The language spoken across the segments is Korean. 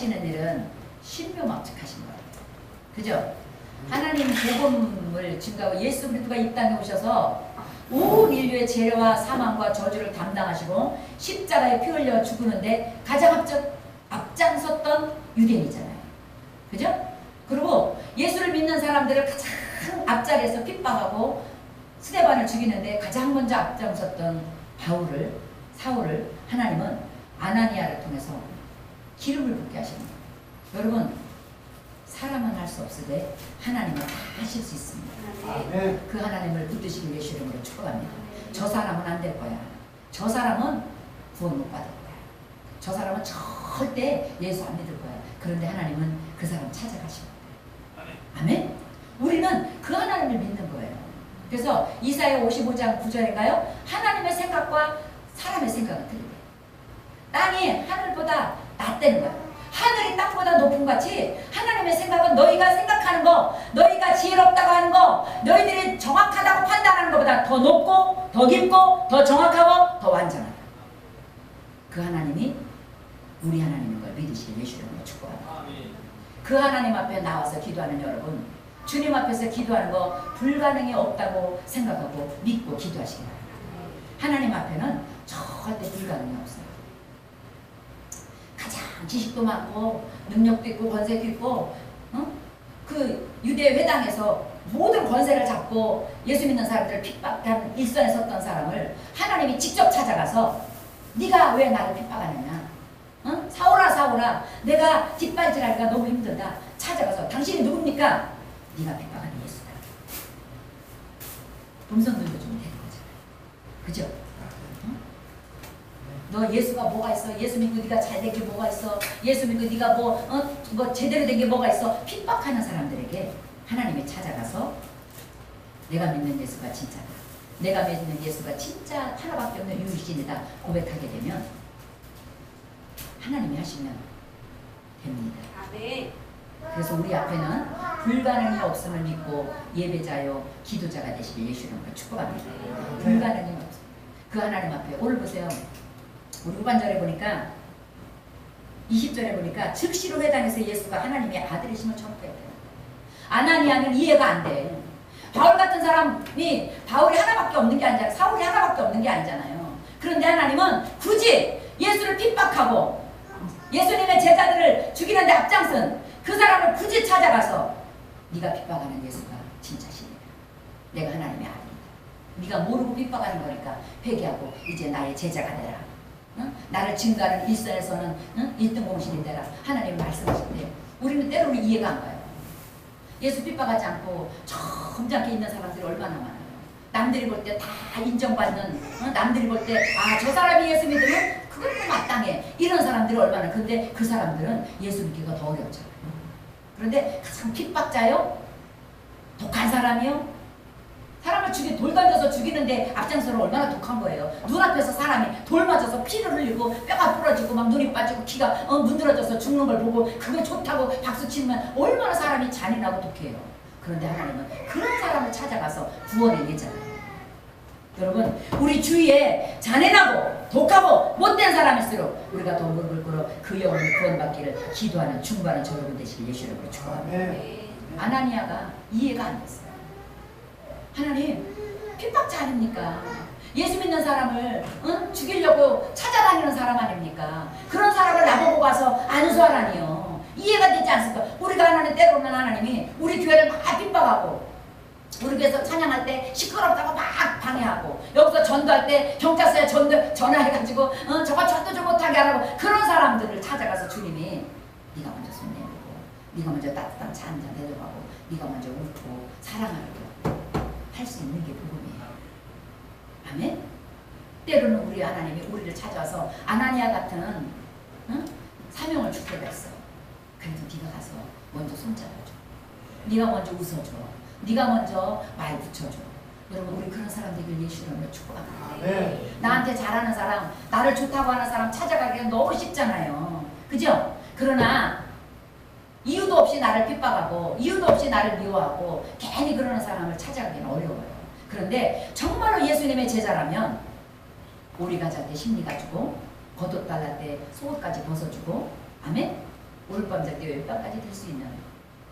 하시는 일은 신묘막측하신 거예요. 그죠? 하나님 복음을 증가하고 예수 그리스도가 이 땅에 오셔서 온 인류의 죄와 사망과 저주를 담당하시고 십자가에 피 흘려 죽으는데 가장 앞장, 앞장섰던 유대인이잖아요. 그죠? 그리고 예수를 믿는 사람들을 가장 앞자리에서 핍박하고 스테반을 죽이는데 가장 먼저 앞장섰던 바울을 사울을 하나님은 아나니아를 통해서 기름을 붓게 하십니다. 여러분 사람은 할 수 없으되 하나님은 다 하실 수 있습니다. 아멘. 그 하나님을 붙드시기 위해 이름으로 축복합니다. 저 사람은 안 될 거야. 저 사람은 구원 못 받을 거야. 저 사람은 절대 예수 안 믿을 거야. 그런데 하나님은 그 사람 찾아가시고 아멘. 우리는 그 하나님을 믿는 거예요. 그래서 이사야 55장 9절인가요? 하나님의 생각과 사람의 생각은 틀리대. 땅이 하늘보다 낮다는 거야. 하늘이 땅보다 높은 것 같이 하나님의 생각은 너희가 생각하는 거, 너희가 지혜롭다고 하는 거, 너희들이 정확하다고 판단하는 것보다 더 높고, 더 깊고, 더 정확하고, 더 완전하다. 그 하나님이 우리 하나님인 걸 믿으시길 예수님으로 축복합니다. 그 하나님 앞에 나와서 기도하는 여러분, 주님 앞에서 기도하는 거 불가능이 없다고 생각하고 믿고 기도하시기 바랍니다. 하나님 앞에는 절대 불가능이 없어요. 지식도 많고 능력도 있고 권세도 있고 어? 그 유대 회당에서 모든 권세를 잡고 예수 믿는 사람들을 핍박한 일선에 섰던 사람을 하나님이 직접 찾아가서 네가 왜 나를 핍박하느냐 어? 사오라 사오라 내가 뒷발질하기가 너무 힘들다 찾아가서 당신이 누굽니까? 네가 핍박하는 예수다 음성 들려주면 되는 거잖아요 그죠? 너 예수가 뭐가 있어? 예수 믿고 네가 잘 된 게 뭐가 있어? 예수 믿고 네가 뭐, 어? 뭐 제대로 된 게 뭐가 있어? 핍박하는 사람들에게 하나님이 찾아가서 내가 믿는 예수가 진짜다. 내가 믿는 예수가 진짜 하나밖에 없는 유일신이다. 고백하게 되면 하나님이 하시면 됩니다. 아멘. 그래서 우리 앞에는 불가능이 없음을 믿고 예배자요 기도자가 되시길 예수님과 축복합니다. 불가능이 없음. 그 하나님 앞에 오늘 보세요. 우리 후반절에 보니까 20절에 보니까 즉시로 회당에서 예수가 하나님의 아들이심을 전파했대요. 아나니아는 이해가 안 돼. 바울 같은 사람이 바울이 하나밖에 없는 게 아니잖아요. 사울이 하나밖에 없는 게 아니잖아요. 그런데 하나님은 굳이 예수를 핍박하고 예수님의 제자들을 죽이는데 앞장선 그 사람을 굳이 찾아가서 네가 핍박하는 예수가 진짜 신이다. 내가 하나님의 아들이다. 네가 모르고 핍박하는 거니까 회개하고 이제 나의 제자가 되라. 응? 나를 증가하는 일선에서는 응? 1등 공신이 되라. 하나님 말씀하신대. 우리는 때로는 이해가 안 가요. 예수 핍박하지 않고 점잖게 있는 사람들이 얼마나 많아요. 남들이 볼 때 다 인정받는, 어? 남들이 볼 때, 아, 저 사람이 예수 믿으면 그것도 마땅해. 이런 사람들이 얼마나. 근데 그 사람들은 예수 믿기가 더 어렵잖아요. 그런데 가장 핍박자요? 독한 사람이요? 사람을 죽이 돌 던져서 죽이는데 앞장서는 얼마나 독한 거예요. 눈앞에서 사람이 돌 맞아서 피를 흘리고 뼈가 부러지고 막 눈이 빠지고 귀가 어, 문드러져서 죽는 걸 보고 그게 좋다고 박수 치면 얼마나 사람이 잔인하고 독해요. 그런데 하나님은 그런 사람을 찾아가서 구원을 내잖아요. 여러분 우리 주위에 잔인하고 독하고 못된 사람일수록 우리가 더 무릎을 꿇어 그 영혼을 구원받기를 기도하는 중보하는 저 여러분 되시길 예수 이름으로 축복합니다. 아멘. 아나니아가 이해가 안 됐어요. 하나님 핍박자 아닙니까? 예수 믿는 사람을 응? 죽이려고 찾아다니는 사람 아닙니까? 그런 사람을 나보고 가서 안수하라니요. 이해가 되지 않습니까? 우리가 하나님 때로는 하나님이 우리 교회를 막 핍박하고 우리 교회에서 찬양할 때 시끄럽다고 막 방해하고 여기서 전도할 때 경찰서에 전도 전화해가지고 어, 저거 전도 좀 못하게 하라고 그런 사람들을 찾아가서 주님이 네가 먼저 손 내밀고 네가 먼저 따뜻한 차 한잔 대접하고 네가 먼저 웃고 사랑하고 할 수 있는 게 복음이에요. 아멘. 때로는 우리 하나님이 우리를 찾아와서 아나니아 같은 응? 사명을 줄 때가 있어. 그래도 네가 가서 먼저 손잡아줘. 네가 먼저 웃어줘. 네가 먼저 말 붙여줘. 여러분 우리 그런 사람들을 예수 이름으로 축복합니다. 아멘. 나한테 잘하는 사람, 나를 좋다고 하는 사람 찾아가기가 너무 쉽잖아요. 그죠? 그러나 이유도 없이 나를 핍박하고 이유도 없이 나를 미워하고 괜히 그러는 사람을 찾아가기는 어려워요. 그런데 정말로 예수님의 제자라면 오리 가자 때 심리 가지고 겉옷 달랄 때 속옷까지 벗어주고 아멘? 밤잘 때 왼밤까지 될수 있는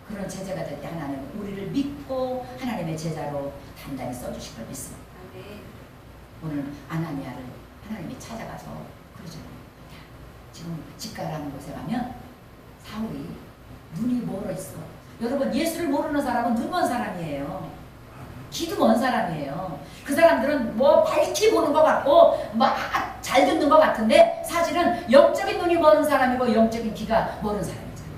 그런 제자가 될 때 하나님은 우리를 믿고 하나님의 제자로 단단히 써주실 걸 믿습니다. 오늘 아나니아를 하나님이 찾아가서 그러잖아요. 야, 지금 집가라는 곳에 가면 사울이 눈이 멀어 있어. 여러분 예수를 모르는 사람은 눈 먼 사람이에요. 기도 먼 사람이에요. 그 사람들은 뭐 밝히 보는 것 같고 막 잘 듣는 것 같은데 사실은 영적인 눈이 먼 사람이고 영적인 귀가 먼 사람이잖아요.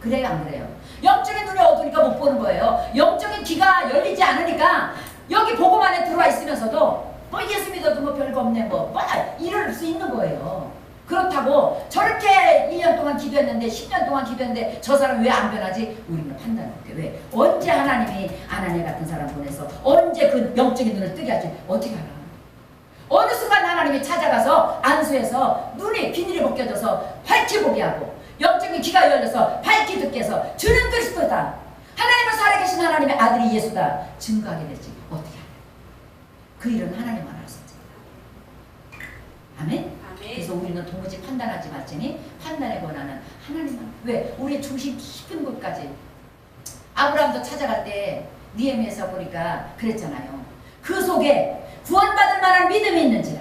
그래요 안 그래요? 영적인 눈이 어두니까 못 보는 거예요. 영적인 귀가 열리지 않으니까 여기 보고만 안에 들어와 있으면서도 뭐 예수 믿어도 뭐 별거 없네 뭐, 뭐 이럴 수 있는 거예요. 그렇다고 저렇게 1년 동안 기도했는데 10년 동안 기도했는데 저 사람 왜 안 변하지? 우리는 판단을 못해. 왜? 언제 하나님이 아나니 같은 사람 보내서 언제 그 영적인 눈을 뜨게 할지 어떻게 알아? 어느 순간 하나님이 찾아가서 안수해서 눈이 비닐이 벗겨져서 밝히 보게 하고 영적인 귀가 열려서 밝히 듣게 해서 주는 그리스도다. 하나님을 살아계신 하나님의 아들이 예수다. 증거하게 될지 어떻게 알아? 그 일은 하나님만 알 수. 아멘? 아멘. 그래서 우리는 도무지 판단하지 말지니 판단의 권한은 하나님만. 왜? 우리의 중심 깊은 곳까지. 아브라함도 찾아갈 때 니에미에서 보니까 그랬잖아요. 그 속에 구원받을 만한 믿음이 있는지라.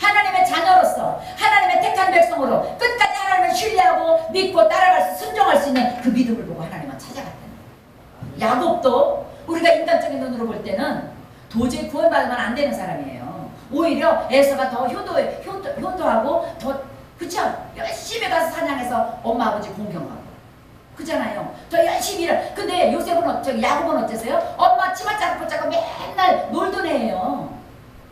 하나님의 자녀로서 하나님의 택한 백성으로 끝까지 하나님을 신뢰하고 믿고 따라갈 수 순종할 수 있는 그 믿음을 보고 하나님은 찾아갔다는. 야곱도 우리가 인간적인 눈으로 볼 때는 도저히 구원받으면 안 되는 사람이에요. 오히려 에서가 더 효도, 효도, 효도하고 더 그쵸? 열심히 가서 사냥해서 엄마 아버지 공경하고 그잖아요. 더 열심히 일을 근데 요셉은 어, 저기 야곱은 어땠어요? 엄마 치마 자르고 붙잡고 맨날 놀던 애예요.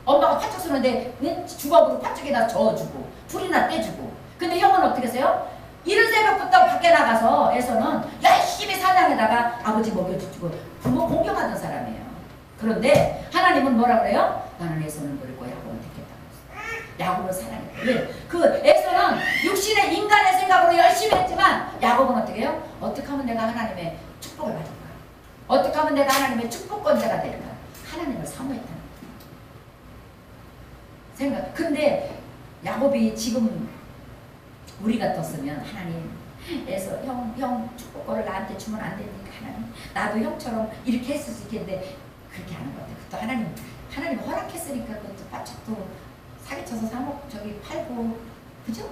엄마가 팥죽 쓰는데 응? 주걱으로 팥죽에다 저어주고 풀이나 떼주고 근데 형은 어떻게 했어요? 이른 새벽부터 밖에 나가서 에서는 열심히 사냥에다가 아버지 먹여주고 부모 공경하던 사람이에요. 그런데 하나님은 뭐라 그래요? 나는 에서는 버리고 야곱은 택했다. 야곱은 사랑했다. 왜? 그 에서는 육신의 인간의 생각으로 열심히 했지만 야곱은 어떻게 해요? 어떻게 하면 내가 하나님의 축복을 받을까? 어떻게 하면 내가 하나님의 축복권자가 될까? 하나님을 사모했다는. 생각. 근데 야곱이 지금 우리 같았으면 하나님 에서 형, 형 축복권을 나한테 주면 안 되니까 하나님 나도 형처럼 이렇게 했을 수 있겠는데 그렇게 하는 것 같아요. 또 하나님 하나님 허락했으니까 그것도 빠죽도 사기쳐서 사먹 저기 팔고 그죠?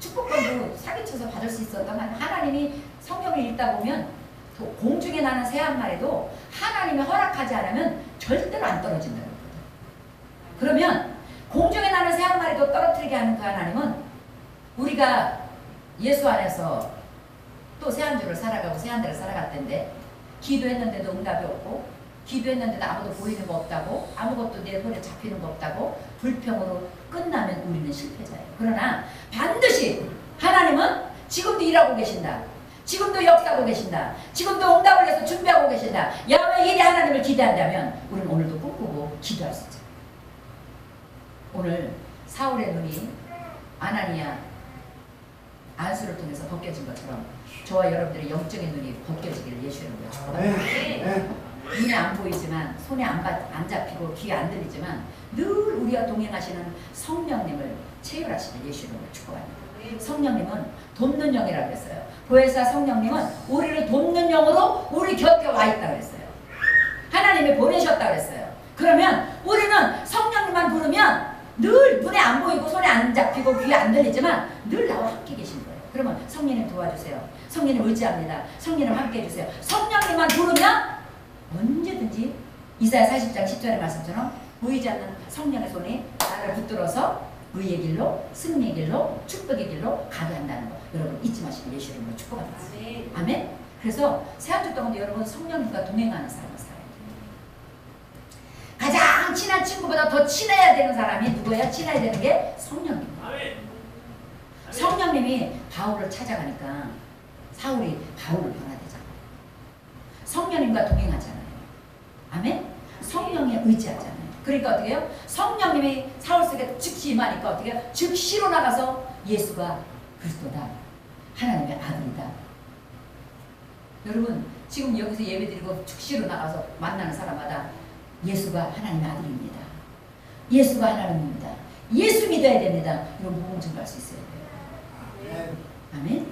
축복권도 사기쳐서 받을 수 있었던 한 하나님이 성경을 읽다 보면 또 공중에 나는 새 한 마리도 하나님이 허락하지 않으면 절대로 안 떨어진다는 거거든. 그러면 공중에 나는 새 한 마리도 떨어뜨리게 하는 그 하나님은 우리가 예수 안에서 또 새 한 주를 살아가고 새 한 달을 살아갔던데 기도했는데도 응답이 없고 기도했는데도 아무도 보이는 거 없다고 아무것도 내 손에 잡히는 거 없다고 불평으로 끝나면 우리는 실패자예요. 그러나 반드시 하나님은 지금도 일하고 계신다. 지금도 역사하고 계신다. 지금도 응답을 해서 준비하고 계신다. 야외 일이 하나님을 기대한다면 우리는 오늘도 꿈꾸고 기도할 수 있죠. 오늘 사울의 눈이 아나니아 안수를 통해서 벗겨진 것처럼 저와 여러분들의 영적인 눈이 벗겨지기를 예수의 이름으로 축복합니다. 네. 눈에 안 보이지만 손에 안, 받, 안 잡히고 귀에 안 들리지만 늘 우리와 동행하시는 성령님을 체휼하시는 이름으로 축복합니다. 성령님은 돕는 영이라고 그랬어요. 보혜사 성령님은 우리를 돕는 영으로 우리 곁에 와 있다고 그랬어요. 하나님이 보내셨다고 그랬어요. 그러면 우리는 성령님만 부르면 늘 눈에 안 보이고 손에 안 잡히고 귀에 안 들리지만 늘 나와 함께 계신 거예요. 그러면 성령님 도와주세요. 성령님 의지합니다. 성령님 함께 해주세요. 성령님만 부르면 언제든지 이사야 40장 10절의 말씀처럼 보이지 않는 성령의 손이 나를 붙들어서 의의 길로 승리의 길로 축복의 길로 가게 한다는 거 여러분 잊지 마시고 예수 이름으로 축복합니다. 아멘. 아멘. 그래서 새한주 동안도 여러분 성령님과 동행하는 사람을 살아야 돼요. 가장 친한 친구보다 더 친해야 되는 사람이 누구예요? 친해야 되는 게 성령님. 성령님이 바울을 찾아가니까 사울이 바울을 변화되잖아요. 성령님과 동행하잖아요. 아멘? 성령에 의지하잖아요. 그러니까 어떻게 해요? 성령님이 사울 속에 즉시 임하니까 어떻게 해요? 즉시로 나가서 예수가 그리스도다. 하나님의 아들이다. 여러분 지금 여기서 예배드리고 즉시로 나가서 만나는 사람마다 예수가 하나님의 아들입니다. 예수가 하나님입니다. 예수 믿어야 됩니다. 이런 복음 전할 수 있어야 돼요. 네. 아멘.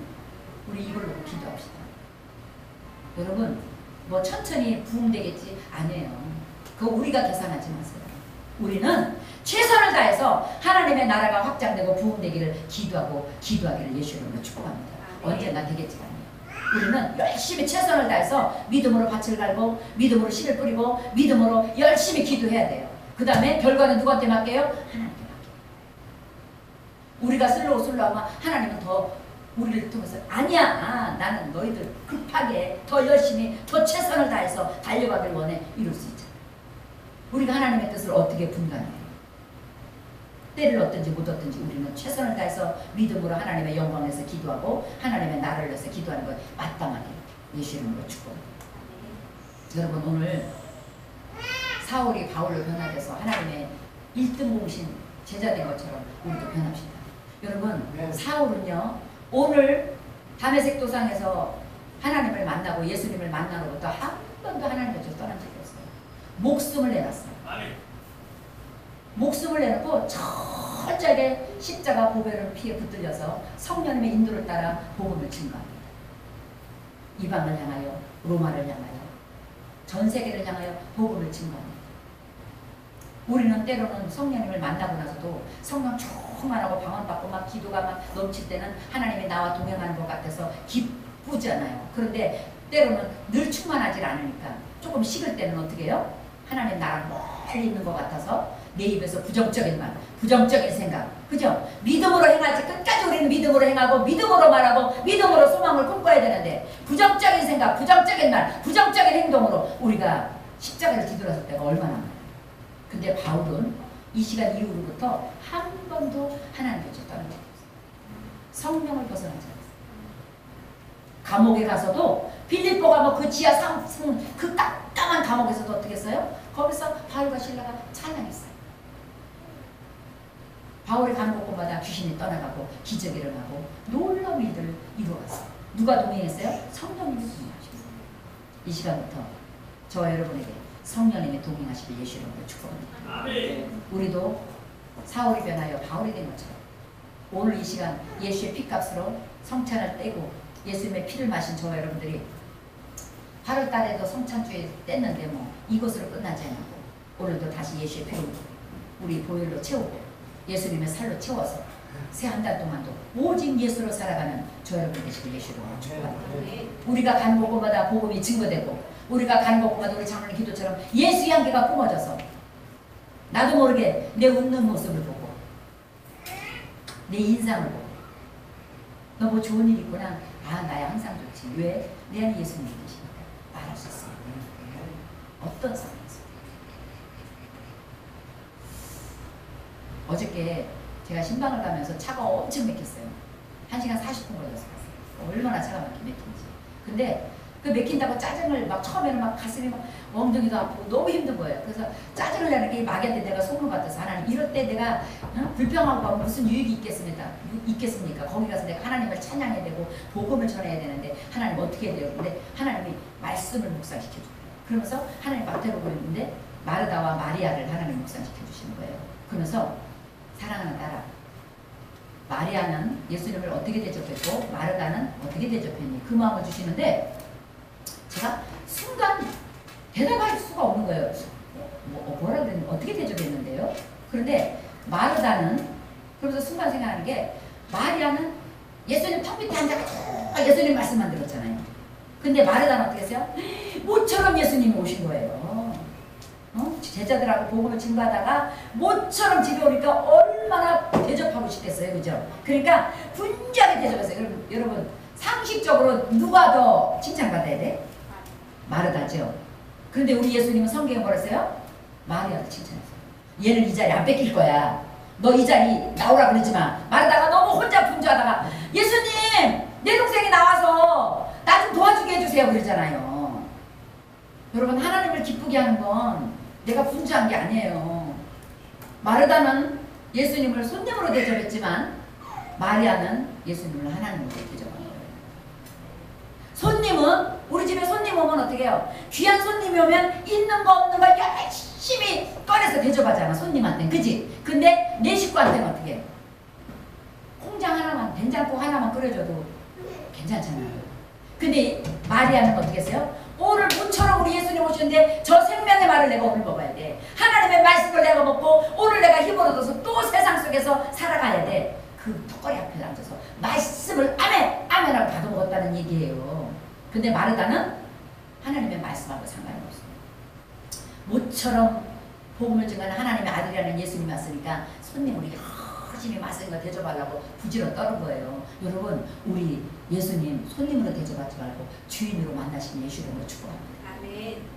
우리 이걸 놓고 기도합시다. 여러분 뭐 천천히 부흥되겠지 아니에요. 그거 우리가 계산하지 마세요. 우리는 최선을 다해서 하나님의 나라가 확장되고 부흥되기를 기도하고 기도하기를 예수 이름으로 축복합니다. 언젠가 되겠지 아니에요. 우리는 열심히 최선을 다해서 믿음으로 밭을 갈고 믿음으로 씨를 뿌리고 믿음으로 열심히 기도해야 돼요. 그 다음에 결과는 누구한테 맡겨요? 하나님께 맡겨요. 우리가 슬로우 슬로우 하면 하나님은 더 우리를 통해서 아니야. 나는 너희들 급하게 더 열심히 더 최선을 다해서 달려가길 원해. 이룰 수 있잖아. 우리가 하나님의 뜻을 어떻게 분간해요? 때를 얻든지 못 얻든지 우리는 최선을 다해서 믿음으로 하나님의 영광을 위해서 기도하고 하나님의 나라를 위해서 기도하는 것 마땅하게 예수 이름으로 축복합니다. 여러분 오늘 사울이 바울로 변화돼서 하나님의 1등 공신 제자된 것처럼 우리도 변합시다. 여러분 네. 사울은요 오늘 담에색 도상에서 하나님을 만나고 예수님을 만나로부터 한 번도 하나님 곁을 떠난 적이 없어요. 목숨을 내놨어요. 목숨을 내놓고 철저하게 십자가 보배를 피해 붙들려서 성령님의 인도를 따라 복음을 증거합니다. 이방을 향하여 로마를 향하여 전 세계를 향하여 복음을 증거합니다. 우리는 때로는 성령님을 만나고 나서도 성령 충 만하고 방언받고 막 기도가 막 넘칠 때는 하나님이 나와 동행하는 것 같아서 기쁘잖아요. 그런데 때로는 늘 충만하지 않으니까 조금 식을 때는 어떻게 해요? 하나님 나랑 멀리 있는 것 같아서 내 입에서 부정적인 말, 부정적인 생각, 그죠? 믿음으로 행하지 끝까지 우리는 믿음으로 행하고 믿음으로 말하고 믿음으로 소망을 꿈꿔야 되는데 부정적인 생각, 부정적인 말, 부정적인 행동으로 우리가 십자가를 뒤돌았을 때가 얼마나 많아요. 근데 바울은 이 시간 이후로부터 한 번도 하나님 곁을 떠난 적이 없어요. 성령을 벗어나지 않았어요. 감옥에 가서도 빌립보가 뭐 그 지하 상승 그 깜깜한 감옥에서도 어떻게 했어요? 거기서 바울과 신라가 찬양했어요. 바울이 가는 곳마다 귀신이 떠나가고 기적이 일어나고 놀라운 일들을 이루어갔어요. 누가 동행했어요? 성령님이 동행하셨어요. 이 시간부터 저와 여러분에게 성령님이 동행하시길 예수 이름으로 축복합니다. 우리도 사울이 변하여 바울이 된 것처럼 오늘 이 시간 예수의 피값으로 성찬을 떼고 예수님의 피를 마신 저와 여러분들이 8월 달에도 성찬주에 뗐는데 뭐 이것으로 끝나지 않고 오늘도 다시 예수의 피로 우리 보혈로 채우고 예수님의 살로 채워서 새 한 달 동안도 오직 예수로 살아가는 저 여러분 되시길 예수로 축복합니다. 우리가 가는 곳마다 복음이 증거되고 우리가 가는 곳마다 우리 장로님 기도처럼 예수의 향기가 뿜어져서 나도 모르게 내 웃는 모습을 보고 내 인상을 보고 너 뭐 좋은 일 있구나. 아 나야 항상 좋지. 왜? 내 안에 예수님이 계시니까. 말할 수 있어요. 어떤 상황에서 어저께 제가 신방을 가면서 차가 엄청 막혔어요. 1시간 40분 걸려서 갔어요. 얼마나 차가 막히 막힌지. 근데 그 막힌다고 짜증을 막 처음에는 막 가슴이 막 엉덩이도 아프고 너무 힘든 거예요. 그래서 짜증을 내는 게 마귀한테 내가 속는 것 같아서 하나님 이럴 때 내가 어? 불평하고 무슨 유익이 있겠습니까? 유- 있겠습니까? 거기 가서 내가 하나님을 찬양해야 되고 복음을 전해야 되는데 하나님 어떻게 해야 돼요? 근데 하나님이 말씀을 묵상시켜 줘요. 그러면서 하나님 마태로 보였는데 마르다와 마리아를 하나님 묵상시켜 주시는 거예요. 그러면서 사랑하는 딸아 마리아는 예수님을 어떻게 대접했고 마르다는 어떻게 대접했니? 그 마음을 주시는데 제가 순간 대답할 수가 없는 거예요. 뭐, 뭐라 그랬는데 어떻게 대접했는데요? 그런데 마르다는 그러면서 순간 생각하는 게 마리아는 예수님 턱 밑에 앉아 예수님 말씀만 들었잖아요. 근데 마르다는 어떻게 했어요? 모처럼 예수님이 오신 거예요. 어? 제자들하고 복음을 증거하다가 모처럼 집에 오니까 얼마나 대접하고 싶겠어요. 그죠? 그러니까 분주하게 대접했어요. 여러분 상식적으로 누가 더 칭찬받아야 돼? 마르다죠. 그런데 우리 예수님은 성경에 뭐라 했어요? 마리아를 칭찬했어요. 얘는 이 자리 안 뺏길 거야. 너 이 자리 나오라 그러지 마. 마르다가 너무 혼자 분주하다가 예수님 내 동생이 나와서 나 좀 도와주게 해주세요 그러잖아요. 여러분 하나님을 기쁘게 하는 건 내가 분주한 게 아니에요. 마르다는 예수님을 손님으로 대접했지만 마리아는 예수님을 하나님으로 대접한 거예요. 손님은 우리 집에 손님 오면 어떻게 해요? 귀한 손님이 오면 있는 거 없는 거 열심히 꺼내서 대접하잖아 손님한테 그지? 근데 내 식구한테는 어떻게 해? 콩장 하나만 된장국 하나만 끓여줘도 괜찮잖아요. 근데 마리아는 어떻게 했어요? 오늘 모처럼 우리 예수님 오셨는데 저 생명의 말을 내가 오늘 먹어야 돼. 하나님의 말씀을 내가 먹고 오늘 내가 힘을 얻어서 또 세상 속에서 살아가야 돼. 그 턱걸이 앞에 앉아서 말씀을 아멘 아멘하고 받아 먹었다는 얘기예요. 근데 마르다는 하나님의 말씀하고 상관이 없어요. 모처럼 복음을 증하는 하나님의 아들이라는 예수님이 왔으니까 손님 우리 맛있는 거 대접하려고 부지런 떠는 거예요. 여러분 우리 예수님 손님으로 대접하지 말고 주인으로 만나신 예수 이름으로 축복합니다. 아멘.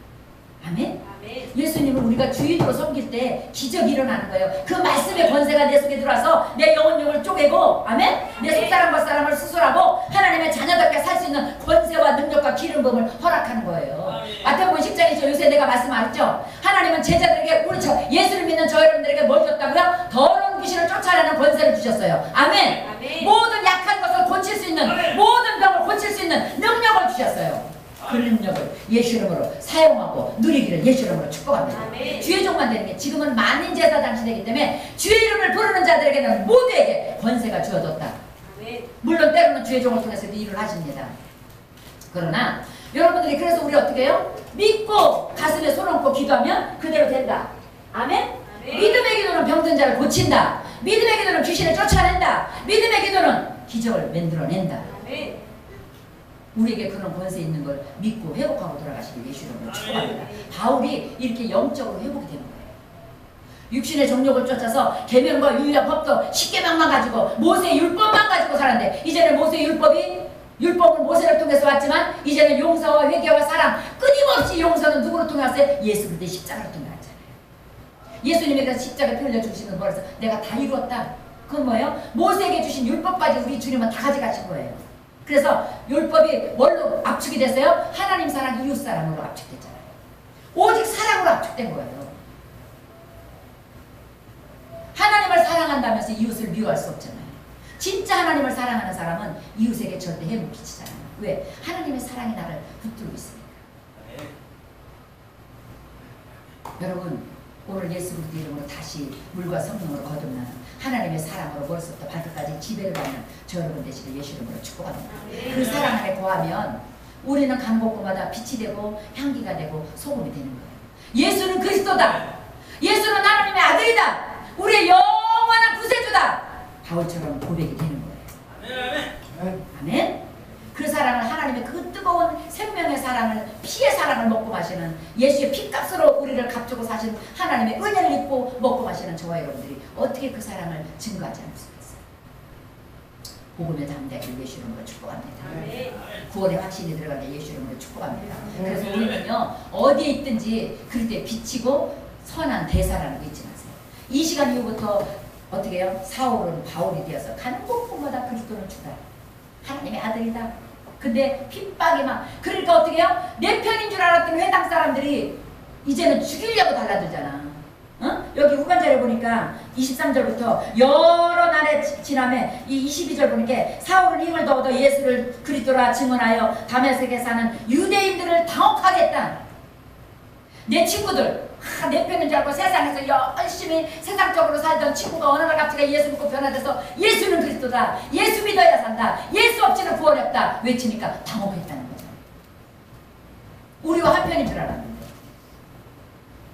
아멘. 아멘. 예수님을 우리가 주인으로 섬길 때 기적이 일어나는 거예요. 그 말씀의 권세가 내 속에 들어와서 내 영혼력을 쪼개고 아멘. 내 속사람과 사람을 수술하고 하나님의 자녀답게 살 수 있는 권세와 능력과 기름 부음을 허락하는 거예요. 마태복음 10장에서 요새 내가 말씀하셨죠. 하나님은 제자들에게 우리 저 예수를 믿는 저 여러분들에게 뭘 줬다고요? 더러운 귀신을 쫓아내는 권세를 주셨어요. 아멘. 아멘. 모든 약한 것을 고칠 수 있는. 모든 병을 고칠 수 있는 능력을 주셨어요. 그 능력을 예수 이름으로 사용하고 누리기를 예수 이름으로 축복합니다. 아멘. 주의 종만 되는 게 지금은 만인 제사 당시되기 때문에 주의 이름을 부르는 자들에게는 모두에게 권세가 주어졌다. 아멘. 물론 때로는 주의 종을 통해서도 일을 하십니다. 그러나 여러분들이 그래서 우리 어떻게 해요? 믿고 가슴에 손 얹고 기도하면 그대로 된다. 아멘? 아멘. 믿음의 기도는 병든 자를 고친다. 믿음의 기도는 귀신을 쫓아낸다. 믿음의 기도는 기적을 만들어낸다. 아멘. 우리에게 그런 권세 있는 걸 믿고 회복하고 돌아가시길 예수 이름으로 축복합니다. 바울이 이렇게 영적으로 회복이 되는 거예요. 육신의 정욕을 쫓아서 계명과 율법 법도 십계명만 가지고 모세 율법만 가지고 살았는데 이제는 모세 율법이 율법은 모세를 통해서 왔지만 이제는 용서와 회개와 사랑 끊임없이 용서는 누구로 통해 왔어요? 예수 그리스도의 십자가로 통해 그 십자가 피 흘려 주시는 거라서 내가 다 이루었다. 그건 뭐예요? 모세에게 주신 율법까지 우리 주님은 다 가져가신 거예요. 그래서 율법이 뭘로 압축이 됐어요? 하나님 사랑, 이웃 사랑으로 압축됐잖아요. 오직 사랑으로 압축된 거예요. 하나님을 사랑한다면서 이웃을 미워할 수 없잖아요. 진짜 하나님을 사랑하는 사람은 이웃에게 절대 해못 끼치잖아요. 왜? 하나님의 사랑이 나를 붙들고 있으니까. 여러분 오늘 예수 그리스도 이름으로 다시 물과 성령으로 거듭나는 하나님의 사랑으로 머리부터 발끝까지 지배를 받는 저 여러분 되시길 예수 이름으로 축복합니다. 그 사랑 안에 거하면 우리는 강복구마다 빛이 되고 향기가 되고 소금이 되는 거예요. 예수는 그리스도다. 예수는 하나님의 아들이다. 우리의 영원한 구세주다. 바울처럼 고백이 되는 거예요. 아멘 아멘. 아멘. 그 사랑을 하나님의 그 뜨거운 생명의 사랑을 피의 사랑을 먹고 마시는 예수의 피값으로 우리를 값주고 사신 하나님의 은혜를 입고 먹고 마시는 저와 여러분들이 어떻게 그 사랑을 증거하지 않을 수가 있어요. 복음의 담대하길 예수 이름으로 축복합니다. 구원의 확신이 들어가게 예수 이름으로 축복합니다. 그래서 우리는요 어디에 있든지 그럴 때 비치고 선한 대사라는 거 잊지 마세요. 이 시간 이후부터 어떻게 해요? 사울은 바울이 되어서 가는 곳마다 그리스도를 주다. 하나님의 아들이다. 근데 핍박이 막 그러니까 어떻게 해요? 내 편인 줄 알았던 회당 사람들이 이제는 죽이려고 달라들잖아. 어? 여기 후반절에 보니까 23절부터 여러 지- 지남에 이 22절 보니까 사울은 힘을 더 얻어 예수를 그리스도라 증언하여 다메섹에 사는 유대인들을 당혹하겠다. 내 친구들 아, 내 편인 줄 알고 세상에서 열심히 세상적으로 살던 친구가 어느 날 갑자기 예수 믿고 변화돼서 예수는 그리스도다. 예수 믿어야 산다. 예수 없이는 구원 없다. 외치니까 당혹했다는 거죠. 우리와 한편인 줄 알았는데.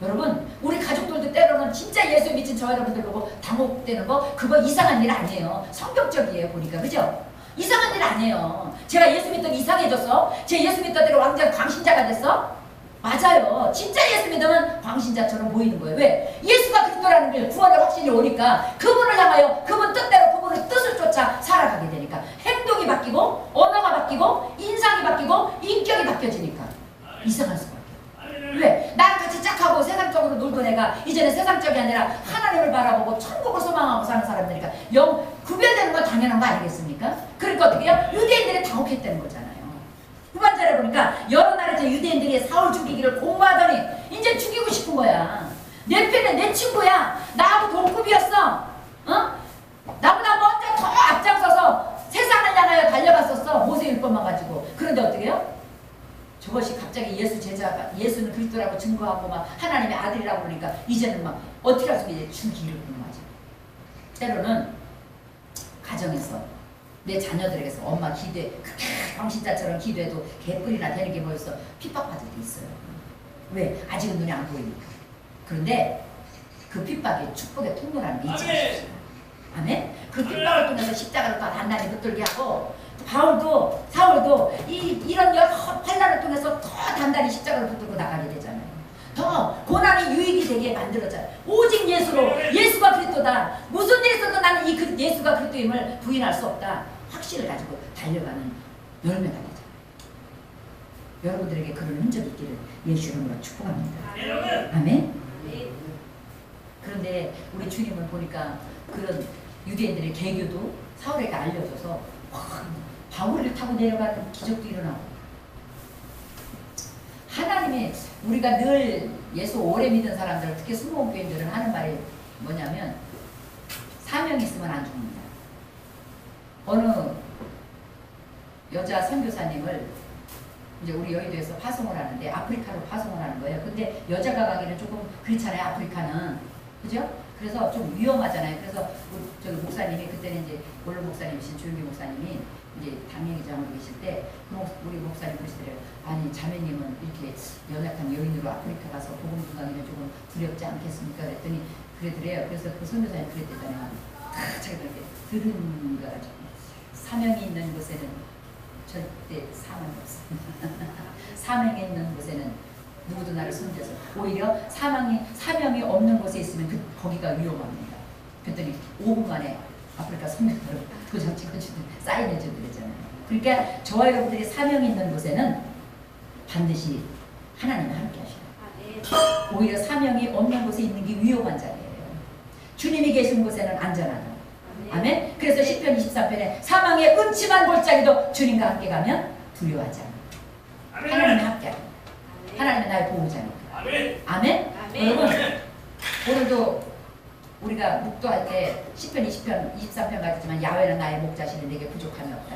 여러분, 우리 가족들도 때로는 진짜 예수 믿진 저 여러분들 보고 당혹되는 거 그거 이상한 일 아니에요. 성격적이에요 보니까 그죠? 이상한 일 아니에요. 제가 예수 믿더니 이상해졌어? 제 예수 믿던 대로 완전 광신자가 됐어? 맞아요. 진짜 예수 믿으면 광신자처럼 보이는 거예요. 왜? 예수가 그리스도라는 게 구원의 확신이 오니까 그분을 향하여 그분 뜻대로 그분의 뜻을 쫓아 살아가게 되니까 행동이 바뀌고 언어가 바뀌고 인상이 바뀌고 인격이 바뀌어지니까 이상할 수밖에 없어요. 왜? 나랑 같이 짝하고 세상적으로 놀던 애가 이제는 세상적이 아니라 하나님을 바라보고 천국을 소망하고 사는 사람들이니까 영 구별되는 건 당연한 거 아니겠습니까? 그러니까 어떻게 해요? 유대인들이 당혹했다는 거잖아요. 후반절에 보니까 여러 나라의 저 유대인들이 사울 죽이기를 공부하더니 이제 죽이고 싶은 거야. 내 편은 내 친구야. 나하고 동급이었어. 어? 나보다 먼저 더 앞장서서 세상을 향하여 달려갔었어. 모세 율법만 가지고. 그런데 어떻게 해요? 저것이 갑자기 예수 제자가 예수는 그리스도라고 증거하고 막 하나님의 아들이라고 그러니까 이제는 막 거죠. 때로는 가정에서 내 자녀들에게서 엄마 기도해 그렇게 당신자처럼 기도해도 개뿔이나 되는 게 뭐였어 핍박받을 때 있어요 왜? 아직은 눈에 안 보이니까 그런데 그 핍박이 축복의 통로라는 게 있지 않습니까? 아멘? 그 핍박을 통해서 십자가를 또 단단히 붙들게 하고 바울도 사울도 이, 이런 여러 환란을 통해서 더 단단히 십자가를 붙들고 나가게 되잖아요. 더 고난이 유익이 되게 만들어져요. 오직 예수로 예수가 그리스도다. 무슨 있어도 나는 이 그- 예수가 그리스도임을 부인할 수 없다. 확신을 가지고 달려가는 되죠. 여러분들에게 그런 흔적이 있기를 예수 이름으로 축복합니다. 아멘. 그런데 우리 주님을 보니까 그런 유대인들의 개교도 사울에게 알려져서 와, 바울을 타고 내려가는 기적도 일어나고 하나님이 우리가 늘 예수 오래 믿은 사람들 특히 순복음 교인들은 하는 말이 뭐냐면 사명이 있으면 안 죽는다. 어느 여자 선교사님을 이제 우리 여의도에서 파송을 하는데 아프리카로 파송을 하는 거예요. 근데 여자가 가기는 조금 그렇잖아요. 아프리카는 그죠? 그래서 좀 위험하잖아요. 그래서 저기 목사님이 그때는 이제 원로 목사님이신 조용기 목사님이 이제 당명의장으로 계실 때 우리 목사님 그러시더래요. 아니 자매님은 이렇게 연약한 여인으로 아프리카 가서 전하기는 조금 두렵지 않겠습니까? 그랬더니 그러더래요. 그래서 그 선교사님 그랬대잖아요. 다 자기가 이렇게 들은 거 가지고 사명이 있는 곳에는 절대 사망이 없습니다. 사명이 있는 곳에는 누구도 나를 손대서 오히려 사망이 사명이 없는 곳에 있으면 그, 거기가 위험합니다. 그랬더니 5분 만에 아프리카 선교사로 도장 찍어주는 사인해 주더랬잖아요. 그러니까 저와 여러분들이 사명이 있는 곳에는 반드시 하나님이 함께 하셔요. 오히려 사명이 없는 곳에 있는 게 위험한 자리예요. 주님이 계신 곳에는 안전하다. 아멘. 그래서 시편 23편에 사망의 음침한 골짜기도 주님과 함께 가면 두려워하지 않아. 하나님이 함께 하다. 하나님은 나의 보호자니까. 아멘. 여러분 오늘도 우리가 묵도할 때 10편, 20편, 23편 가지만 야외는 나의 목자시는 내게 부족함이 없다.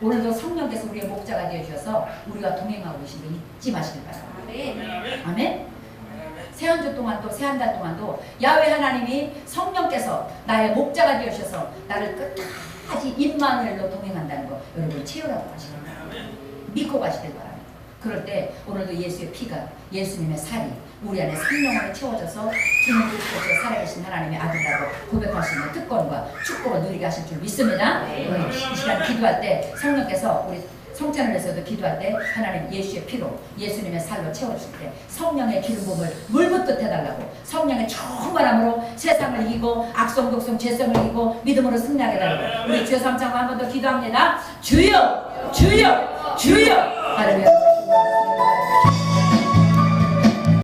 오늘도 성령께서 우리의 목자가 되어 주셔서 우리가 동행하고 계신 거 잊지 마시길 바랍니다. 아멘. 새한주 동안도 새한달 동안도 야외 하나님이 성령께서 나의 목자가 되어 주셔서 나를 끝까지 임마누엘로 동행한다는 거 여러분 체험하고 가시길 바랍니다. 믿고 가시길 바랍니다. 그럴 때 오늘도 예수의 피가 예수님의 살이 우리 안에 생명으로 채워져서 주님 그리스도께서 살아계신 하나님의 아들이라고 고백할 수 있는 특권과 축복을 누리게 하실 줄 믿습니다. 오늘 이 시간 기도할 때 성령께서 우리 성찬을 해서도 기도할 때 하나님 예수의 피로 예수님의 살로 채워줄 때 성령의 기름 부음을 물붓듯 해달라고 성령의 충만함으로 세상을 이기고 악성 독성 죄성을 이기고 믿음으로 승리하게 달라고 우리 죄 삼창과 한 번 더 기도합니다. 주여 주여 주여